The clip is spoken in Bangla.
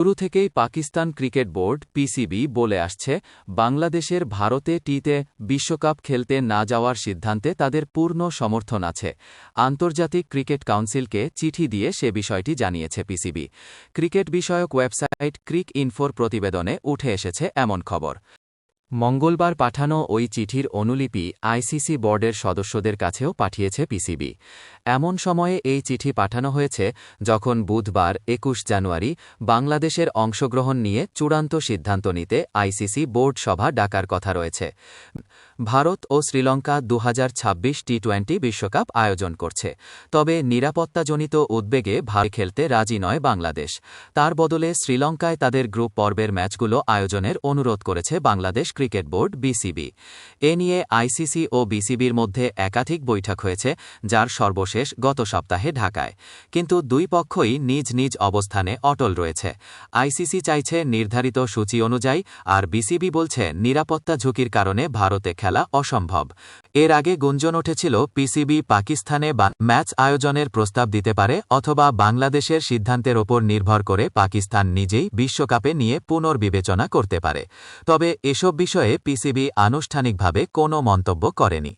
শুরু থেকেই পাকিস্তান ক্রিকেট বোর্ড, পিসিবি, বলে আসছে, বাংলাদেশের ভারতে টিতে বিশ্বকাপ খেলতে না যাওয়ার সিদ্ধান্তে তাদের পূর্ণ সমর্থন আছে। আন্তর্জাতিক ক্রিকেট কাউন্সিলকে চিঠি দিয়ে সে বিষয়টি জানিয়েছে পিসিবি। ক্রিকেট বিষয়ক ওয়েবসাইট ক্রিক ইনফোর প্রতিবেদনে উঠে এসেছে এমন খবর। মঙ্গলবার পাঠানো ওই চিঠির অনুলিপি আইসিসি বোর্ডের সদস্যদের কাছেও পাঠিয়েছে পিসিবি। এমন সময়ে এই চিঠি পাঠানো হয়েছে যখন বুধবার, একুশ জানুয়ারি, বাংলাদেশের অংশগ্রহণ নিয়ে চূড়ান্ত সিদ্ধান্ত নিতে আইসিসি বোর্ড সভা ডাকার কথা রয়েছে। ভারত ও শ্রীলঙ্কা দু টি টোয়েন্টি বিশ্বকাপ আয়োজন করছে। তবে নিরাপত্তাজনিত উদ্বেগে ভার খেলতে রাজি নয় বাংলাদেশ। তার বদলে শ্রীলঙ্কায় তাদের গ্রুপ পর্বের ম্যাচগুলো আয়োজনের অনুরোধ করেছে বাংলাদেশ ক্রিকেট বোর্ড বিসিবি। এ নিয়ে আইসিসি ও বিসিবির মধ্যে একাধিক বৈঠক হয়েছে, যার সর্বশেষ গত সপ্তাহে ঢাকায়। কিন্তু দুই পক্ষই নিজ নিজ অবস্থানে অটল রয়েছে। আইসিসি চাইছে নির্ধারিত সূচি অনুযায়ী, আর বিসিবি বলছে নিরাপত্তা ঝুঁকির কারণে ভারতে খেলা অসম্ভব। এর আগে গুঞ্জন উঠেছিল, পিসিবি পাকিস্তানে ম্যাচ আয়োজনের প্রস্তাব দিতে পারে অথবা বাংলাদেশের সিদ্ধান্তের ওপর নির্ভর করে পাকিস্তান নিজেই বিশ্বকাপে নিয়ে পুনর্বিবেচনা করতে পারে। তবে এসব বিষয়ে পিসিবি আনুষ্ঠানিকভাবে কোনো মন্তব্য করেনি।